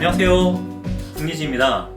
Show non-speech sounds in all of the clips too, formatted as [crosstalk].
안녕하세요. 국리지입니다.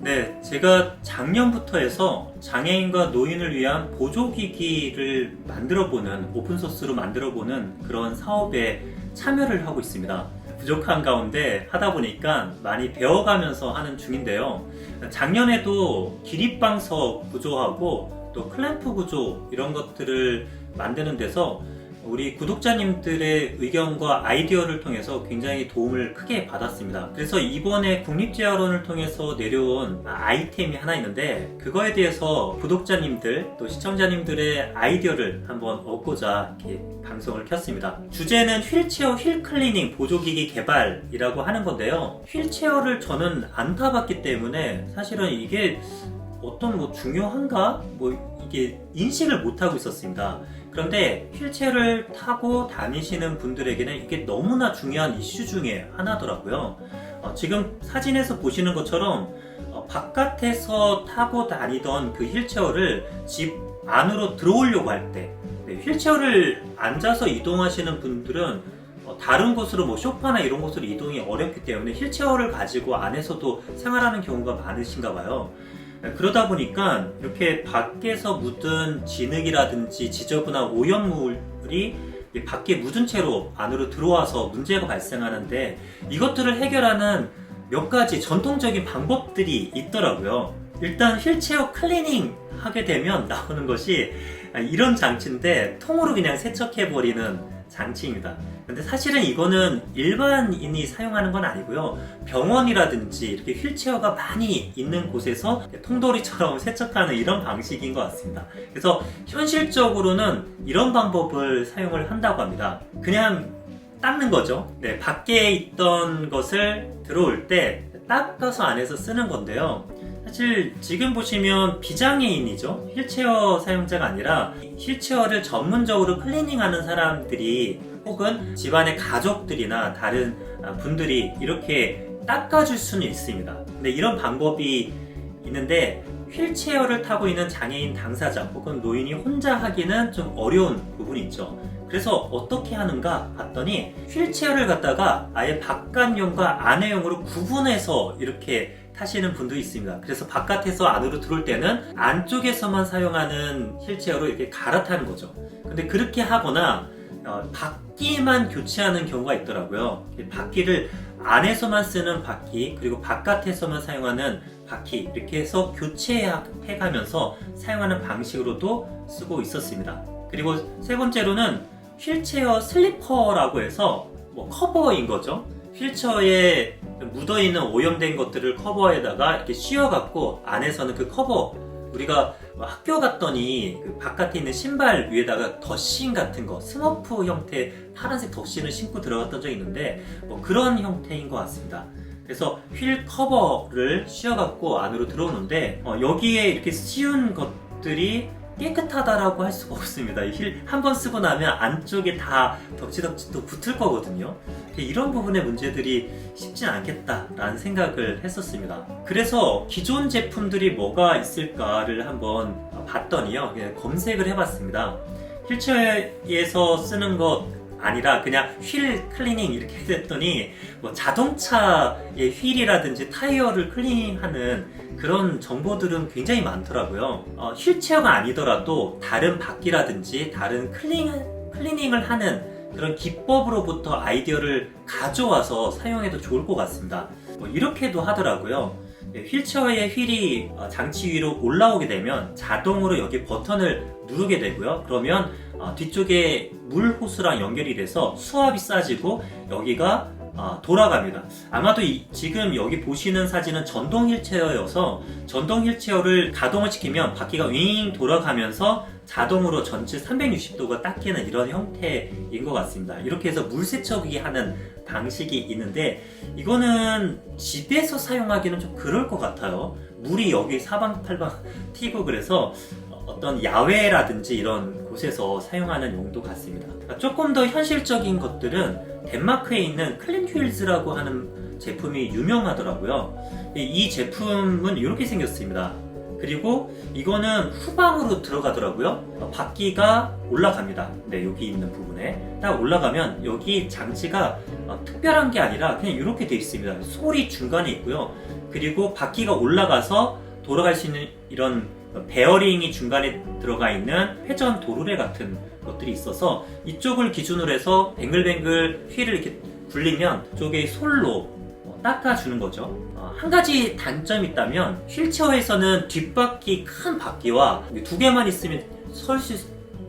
네, 제가 작년부터 해서 장애인과 노인을 위한 보조기기를 만들어보는, 오픈소스로 만들어보는 그런 사업에 참여를 하고 있습니다. 부족한 가운데 하다 보니까 많이 배워가면서 하는 중인데요. 작년에도 기립방석 구조하고 또 클램프 구조 이런 것들을 만드는 데서 우리 구독자님들의 의견과 아이디어를 통해서 굉장히 도움을 크게 받았습니다. 그래서 이번에 국립재활원을 통해서 내려온 아이템이 하나 있는데 그거에 대해서 구독자님들 또 시청자님들의 아이디어를 한번 얻고자 이렇게 방송을 켰습니다. 주제는 휠체어 휠 클리닝 보조기기 개발이라고 하는 건데요. 휠체어를 저는 안 타봤기 때문에 사실은 이게 어떤 뭐 중요한가? 뭐 이게 인식을 못 하고 있었습니다. 그런데 휠체어를 타고 다니시는 분들에게는 이게 너무나 중요한 이슈 중에 하나더라고요. 어, 지금 사진에서 보시는 것처럼 어, 바깥에서 타고 다니던 그 휠체어를 집 안으로 들어오려고 할 때, 네, 휠체어를 앉아서 이동하시는 분들은 어, 다른 곳으로 뭐 쇼파나 이런 곳으로 이동이 어렵기 때문에 휠체어를 가지고 안에서도 생활하는 경우가 많으신가 봐요. 네, 그러다 보니까 이렇게 밖에서 묻은 진흙이라든지 지저분한 오염물이 이 밖에 묻은 채로 안으로 들어와서 문제가 발생하는데 이것들을 해결하는 몇 가지 전통적인 방법들이 있더라고요. 일단 휠체어 클리닝 하게 되면 나오는 것이 이런 장치인데 통으로 그냥 세척해버리는 장치입니다. 근데 사실은 이거는 일반인이 사용하는 건 아니고요. 병원이라든지 이렇게 휠체어가 많이 있는 곳에서 통돌이처럼 [laughs] 세척하는 이런 방식인 것 같습니다. 그래서 현실적으로는 이런 방법을 사용을 한다고 합니다. 그냥 닦는 거죠. 네, 밖에 있던 것을 들어올 때 닦아서 안에서 쓰는 건데요. 사실 지금 보시면 비장애인이죠. 휠체어 사용자가 아니라 휠체어를 전문적으로 클리닝하는 사람들이 혹은 집안의 가족들이나 다른 분들이 이렇게 닦아줄 수는 있습니다. 근데 이런 방법이 있는데 휠체어를 타고 있는 장애인 당사자 혹은 노인이 혼자 하기는 좀 어려운 부분이 있죠. 그래서 어떻게 하는가 봤더니 휠체어를 갖다가 아예 바깥용과 안에용으로 구분해서 이렇게 타시는 분도 있습니다. 그래서 바깥에서 안으로 들어올 때는 안쪽에서만 사용하는 휠체어로 이렇게 갈아타는 거죠. 근데 그렇게 하거나 어, 바퀴만 교체하는 경우가 있더라고요. 바퀴를 안에서만 쓰는 바퀴 그리고 바깥에서만 사용하는 바퀴 이렇게 해서 교체해가면서 사용하는 방식으로도 쓰고 있었습니다. 그리고 세 번째로는 휠체어 슬리퍼라고 해서 뭐 커버인 거죠. 휠체어에 묻어있는 오염된 것들을 커버에다가 이렇게 씌워갖고 안에서는 그 커버 우리가 학교 갔더니 그 바깥에 있는 신발 위에다가 덧신 같은 거 스머프 형태 파란색 덧신을 신고 들어갔던 적이 있는데 뭐 그런 형태인 것 같습니다. 그래서 휠 커버를 씌워갖고 안으로 들어오는데 어, 여기에 이렇게 씌운 것들이 깨끗하다라고 할 수가 없습니다. 힐 한 번 쓰고 나면 안쪽에 다 덕지덕지 또 붙을 거거든요. 이런 부분의 문제들이 쉽진 않겠다라는 생각을 했었습니다. 그래서 기존 제품들이 뭐가 있을까를 한번 봤더니요. 검색을 해봤습니다. 휠체어에서 쓰는 것 아니라 그냥 휠 클리닝 이렇게 됐더니 뭐 자동차의 휠이라든지 타이어를 클리닝하는 그런 정보들은 굉장히 많더라고요. 어, 휠체어가 아니더라도 다른 바퀴라든지 다른 클리닝, 클리닝을 하는 그런 기법으로부터 아이디어를 가져와서 사용해도 좋을 것 같습니다. 뭐 이렇게도 하더라고요. 네, 휠체어의 휠이 어, 장치 위로 올라오게 되면 자동으로 여기 버튼을 누르게 되고요. 그러면 어, 뒤쪽에 물 호스랑 연결이 돼서 수압이 싸지고 여기가 어, 돌아갑니다. 아마도 이, 지금 여기 보시는 사진은 전동 휠체어여서 전동 휠체어를 가동을 시키면 바퀴가 윙 돌아가면서 자동으로 전체 360도가 닦이는 이런 형태인 것 같습니다. 이렇게 해서 물 세척이 하는 방식이 있는데 이거는 집에서 사용하기는 좀 그럴 것 같아요. 물이 여기 사방팔방 [laughs] 튀고 그래서 어떤 야외라든지 이런 곳에서 사용하는 용도 같습니다. 조금 더 현실적인 것들은 덴마크에 있는 클린휠즈라고 하는 제품이 유명하더라고요. 이 제품은 이렇게 생겼습니다. 그리고 이거는 후방으로 들어가더라고요. 어, 바퀴가 올라갑니다. 네, 여기 있는 부분에 딱 올라가면 여기 장치가 어, 특별한 게 아니라 그냥 이렇게 돼 있습니다. 솔이 중간에 있고요. 그리고 바퀴가 올라가서 돌아갈 수 있는 이런 베어링이 중간에 들어가 있는 회전 도르래 같은 것들이 있어서 이쪽을 기준으로 해서 뱅글뱅글 휠을 이렇게 굴리면 쪽에 솔로 어, 닦아주는 거죠. 어, 한 가지 단점이 있다면 휠체어에서는 뒷바퀴 큰 바퀴와 두 개만 있으면 설 수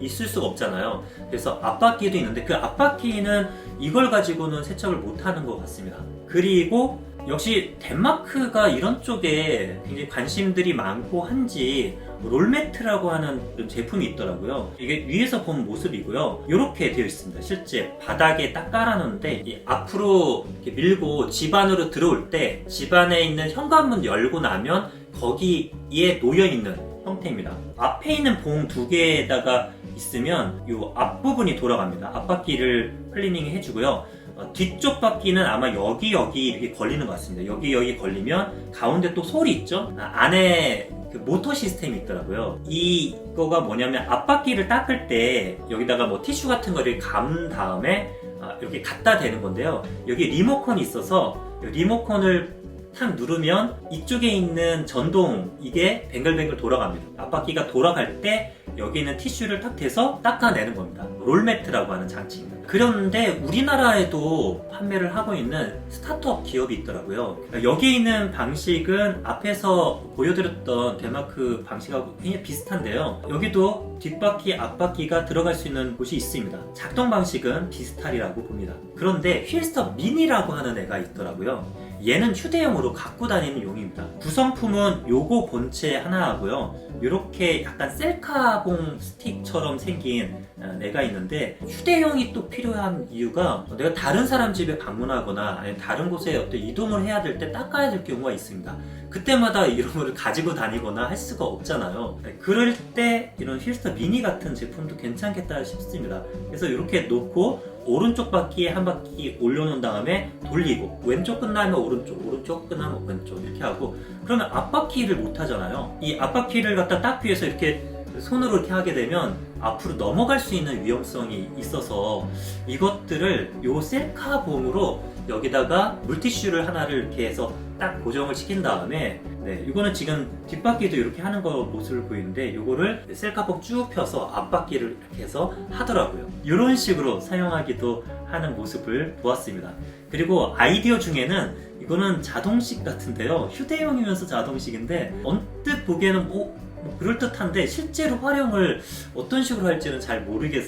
있을 수가 없잖아요. 그래서 앞바퀴도 있는데 그 앞바퀴는 이걸 가지고는 세척을 못하는 것 같습니다. 그리고 역시 덴마크가 이런 쪽에 굉장히 관심들이 많고 한지 롤매트라고 하는 제품이 있더라고요. 이게 위에서 본 모습이고요. 이렇게 되어 있습니다. 실제 바닥에 딱 깔아놓는데 이 앞으로 밀고 집 안으로 들어올 때 집 안에 있는 현관문 열고 나면 거기에 놓여 있는 형태입니다. 앞에 있는 봉 두 개에다가 있으면 이 앞부분이 돌아갑니다. 앞바퀴를 클리닝 해주고요. 어, 뒤쪽 바퀴는 아마 여기 여기 이렇게 걸리는 것 같습니다. 여기 여기 걸리면 가운데 또 솔이 있죠. 아, 안에 그 모터 시스템이 있더라고요. 이거가 뭐냐면 앞바퀴를 닦을 때 여기다가 뭐 티슈 같은 거를 감 다음에 아, 이렇게 갖다 대는 건데요. 여기 리모컨이 있어서 이 리모컨을 탁 누르면 이쪽에 있는 전동 이게 뱅글뱅글 돌아갑니다. 앞바퀴가 돌아갈 때 여기 있는 티슈를 탁 대서 닦아내는 겁니다. 롤매트라고 하는 장치입니다. 그런데 우리나라에도 판매를 하고 있는 스타트업 기업이 있더라고요. 여기 있는 방식은 앞에서 보여드렸던 덴마크 방식하고 굉장히 비슷한데요. 여기도 뒷바퀴, 앞바퀴가 들어갈 수 있는 곳이 있습니다. 작동 방식은 비슷하리라고 봅니다. 그런데 휠스터 미니라고 하는 애가 있더라고요. 얘는 휴대용으로 갖고 다니는 용입니다. 구성품은 요거 본체 하나 하고요. 이렇게 약간 셀카봉 스틱처럼 생긴 어, 애가 있는데 휴대용이 또 필요한 이유가 내가 다른 사람 집에 방문하거나 다른 곳에 어떤 이동을 해야 될 때 닦아야 될 경우가 있습니다. 그때마다 [laughs] 이런 거를 가지고 다니거나 할 수가 없잖아요. 네, 그럴 때 이런 휠스터 미니 같은 제품도 괜찮겠다 싶습니다. 그래서 이렇게 놓고 오른쪽 바퀴에 한 바퀴 올려놓은 다음에 돌리고 왼쪽 끝나면 오른쪽, 오른쪽 끝나면 왼쪽 이렇게 하고 그러면 앞바퀴를 못 하잖아요. 이 앞바퀴를 갖다 닦기 위해서 이렇게 손으로 이렇게 하게 되면 앞으로 넘어갈 수 있는 위험성이 있어서 이것들을 요 셀카 봉으로 여기다가 물티슈를 하나를 이렇게 해서 딱 고정을 시킨 다음에 네, 이거는 지금 뒷바퀴도 이렇게 하는 거 모습을 보이는데 이거를 셀카봉 쭉 펴서 앞바퀴를 이렇게 해서 하더라고요. 이런 식으로 사용하기도 하는 모습을 보았습니다. 그리고 아이디어 중에는 이거는 자동식 같은데요. 휴대용이면서 자동식인데 언뜻 보기에는 뭐, 뭐 그럴듯한데 실제로 활용을 어떤 식으로 할지는 잘 모르겠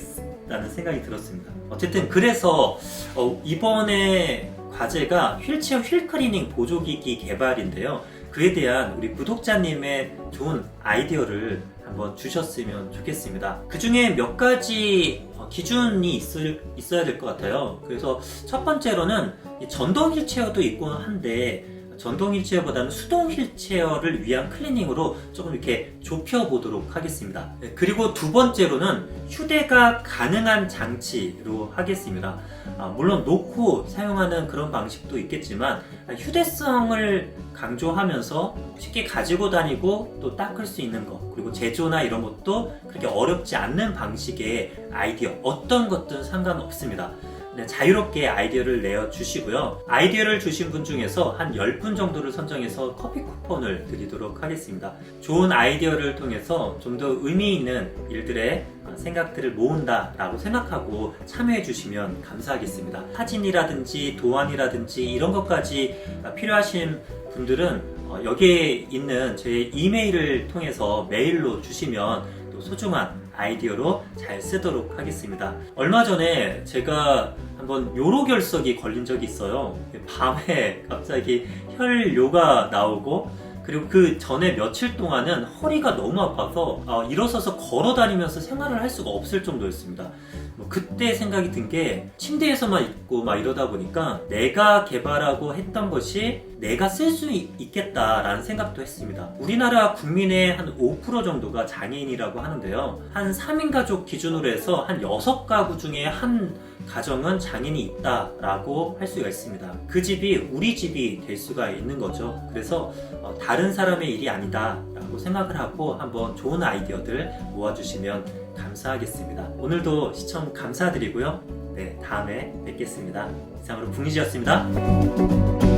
다는 생각이 들었습니다. 어쨌든 그래서 어, 이번에 과제가 휠체어 휠클리닝 보조기기 개발인데요. 그에 대한 우리 구독자님의 좋은 아이디어를 한번 주셨으면 좋겠습니다. 그 중에 몇 가지 어, 기준이 있을, 있어야 될 것 같아요. 그래서 첫 번째로는 이 전동 휠체어도 있고 한데 전동 휠체어보다는 수동 휠체어를 위한 클리닝으로 조금 이렇게 좁혀보도록 하겠습니다. 네, 그리고 두 번째로는 휴대가 가능한 장치로 하겠습니다. 아, 물론 놓고 사용하는 그런 방식도 있겠지만 휴대성을 강조하면서 쉽게 가지고 다니고 또 닦을 수 있는 것 그리고 제조나 이런 것도 그렇게 어렵지 않는 방식의 아이디어 어떤 것든 상관없습니다. 네, 자유롭게 아이디어를 내어 주시고요. 아이디어를 주신 분 중에서 한 10분 정도를 선정해서 커피 쿠폰을 드리도록 하겠습니다. 좋은 아이디어를 통해서 좀 더 의미 있는 일들의 생각들을 모은다라고 생각하고 참여해 주시면 감사하겠습니다. 사진이라든지 도안이라든지 이런 것까지 필요하신 분들은 어, 여기에 있는 제 이메일을 통해서 메일로 주시면 또 소중한 아이디어로 잘 쓰도록 하겠습니다. 얼마 전에 제가 한번 요로 결석이 걸린 적이 있어요. 밤에 갑자기 혈뇨가 나오고 그리고 그 전에 며칠 동안은 허리가 너무 아파서 어, 일어서서 걸어 다니면서 생활을 할 수가 없을 정도였습니다. 뭐 그때 생각이 든 게 침대에서만 있고 막 이러다 보니까 내가 개발하고 했던 것이 내가 쓸 수 있겠다라는 생각도 했습니다. 우리나라 국민의 한 5% 정도가 장애인이라고 하는데요. 한 3인 가족 기준으로 해서 한 6가구 중에 한 가정은 장인이 있다라고 할 수가 있습니다. 그 집이 우리 집이 될 수가 있는 거죠. 그래서 어, 다른 사람의 일이 아니다라고 생각을 하고 한번 좋은 아이디어들 모아주시면 감사하겠습니다. 오늘도 시청 감사드리고요. 네, 다음에 뵙겠습니다. 이상으로 북리지였습니다.